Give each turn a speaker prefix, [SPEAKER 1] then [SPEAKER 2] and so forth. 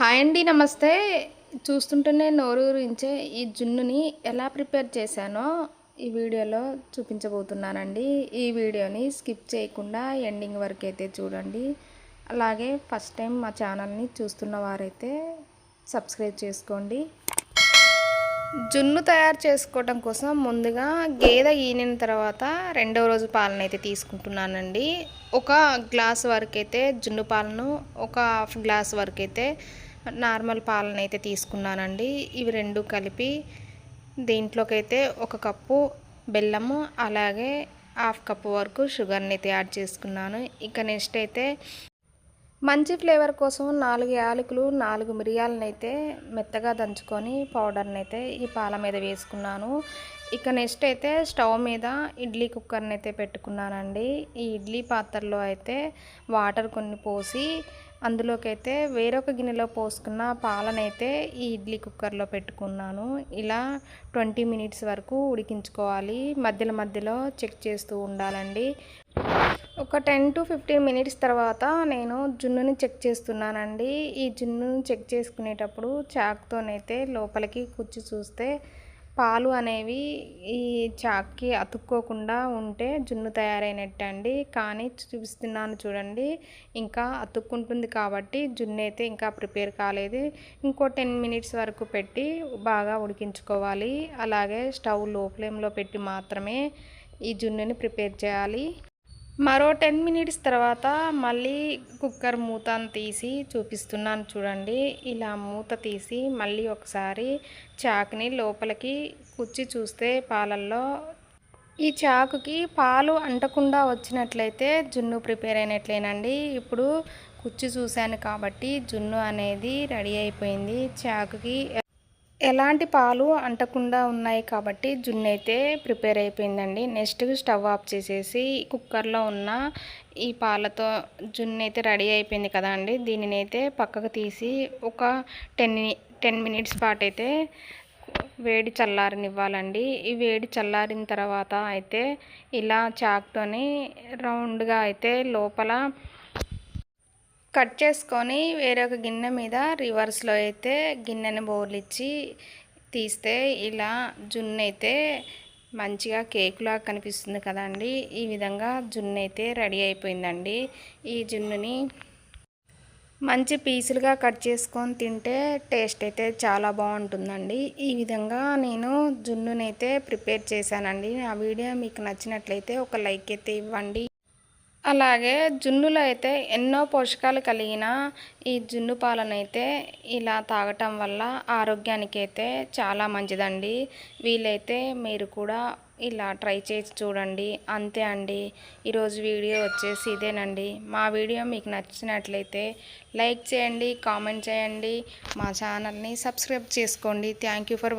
[SPEAKER 1] Hi అండి నమస్తే. చూస్తుంటేనే నోరూరించే ఈ జున్నుని ఎలా ప్రిపేర్ చేశానో ఈ వీడియోలో చూపించబోతున్నానండి. ఈ వీడియోని స్కిప్ చేయకుండా ఎండింగ్ వరకు అయితే చూడండి. అలాగే ఫస్ట్ టైం మా ఛానల్ని చూస్తున్న వారైతే సబ్స్క్రైబ్ చేసుకోండి. జున్ను తయారు చేసుకోవడం కోసం ముందుగా గేదె ఈనిన తర్వాత రెండవ రోజు పాలను అయితే తీసుకుంటున్నానండి. ఒక గ్లాస్ వరకు అయితే జున్ను పాలను ఒక హాఫ్ గ్లాస్ వరకు అయితే నార్మల్ పాలను అయితే తీసుకున్నానండి. ఇవి రెండు కలిపి దీంట్లోకైతే ఒక కప్పు బెల్లము అలాగే హాఫ్ కప్పు వరకు షుగర్ని అయితే యాడ్ చేసుకున్నాను. ఇక నెక్స్ట్ అయితే మంచి ఫ్లేవర్ కోసం నాలుగు యాలకులు నాలుగు మిరియాలను అయితే మెత్తగా దంచుకొని పౌడర్ని అయితే ఈ పాల మీద వేసుకున్నాను. ఇక నెక్స్ట్ అయితే స్టవ్ మీద ఇడ్లీ కుక్కర్ని అయితే పెట్టుకున్నానండి. ఈ ఇడ్లీ పాత్రలో అయితే వాటర్ కొన్ని పోసి అందులోకైతే వేరొక గిన్నెలో పోసుకున్న పాలనైతే ఈ ఇడ్లీ కుక్కర్లో పెట్టుకున్నాను. ఇలా ట్వంటీ మినిట్స్ వరకు ఉడికించుకోవాలి. మధ్యలో మధ్యలో చెక్ చేస్తూ ఉండాలండి. ఒక టెన్ టు ఫిఫ్టీన్ మినిట్స్ తర్వాత నేను జున్నుని చెక్ చేస్తున్నానండి. ఈ జున్నుని చెక్ చేసుకునేటప్పుడు చాక్తోనైతే లోపలికి కూర్చు చూస్తే పాలు అనేవి ఈ చాక్కి అతుక్కోకుండా ఉంటే జున్ను తయారైనట్టు అండి కానీ చూపిస్తున్నాను చూడండి ఇంకా అతుక్కుంటుంది కాబట్టి జున్ను అయితే ఇంకా ప్రిపేర్ కాలేదు. ఇంకో టెన్ మినిట్స్ వరకు పెట్టి బాగా ఉడికించుకోవాలి. అలాగే స్టవ్లో ఫ్లేమ్లో పెట్టి మాత్రమే ఈ జున్నుని ప్రిపేర్ చేయాలి. మరో టెన్ మినిట్స్ తర్వాత మళ్ళీ కుక్కర్ మూతను తీసి చూపిస్తున్నాను చూడండి. ఇలా మూత తీసి మళ్ళీ ఒకసారి చాకుని లోపలికి కుచ్చి చూస్తే పాలల్లో ఈ చాకుకి పాలు అంటకుండా వచ్చినట్లయితే జున్ను ప్రిపేర్ అయినట్లేనండి. ఇప్పుడు కుచ్చి చూశాను కాబట్టి జున్ను అనేది రెడీ అయిపోయింది. చాకుకి ఎలాంటి పాలు అంటకుండా ఉన్నాయి కాబట్టి జున్ను అయితే ప్రిపేర్ అయిపోయిందండి. నెక్స్ట్ స్టవ్ ఆఫ్ చేసేసి కుక్కర్లో ఉన్న ఈ పాలతో జున్ను అయితే రెడీ అయిపోయింది కదా అండి. దీనిని అయితే పక్కకు తీసి ఒక టెన్ టెన్ మినిట్స్ పాటు అయితే వేడి చల్లారనివ్వాలండి. ఈ వేడి చల్లారిన తర్వాత అయితే ఇలా చాక్తోని రౌండ్గా అయితే లోపల కట్ చేసుకొని వేరొక గిన్నె మీద రివర్స్లో అయితే గిన్నెని బోర్లిచ్చి తీస్తే ఇలా జున్ను అయితే మంచిగా కేకులా కనిపిస్తుంది కదండి. ఈ విధంగా జున్ను అయితే రెడీ అయిపోయిందండి. ఈ జున్నుని మంచి పీసులుగా కట్ చేసుకొని తింటే టేస్ట్ అయితే చాలా బాగుంటుందండి. ఈ విధంగా నేను జున్నునైతే ప్రిపేర్ చేశానండి. ఆ వీడియో మీకు నచ్చినట్లయితే ఒక లైక్ అయితే ఇవ్వండి. అలాగే జున్నులో అయితే ఎన్నో పోషకాలు కలిగిన ఈ జున్ను పాలనైతే ఇలా తాగటం వల్ల ఆరోగ్యానికి అయితే చాలా మంచిదండి. వీలైతే మీరు కూడా ఇలా ట్రై చేసి చూడండి. అంతే అండి. ఈరోజు వీడియో వచ్చేసి ఇదేనండి. మా వీడియో మీకు నచ్చినట్లయితే లైక్ చేయండి కామెంట్ చేయండి. మా ఛానల్ని సబ్స్క్రైబ్ చేసుకోండి. Thank for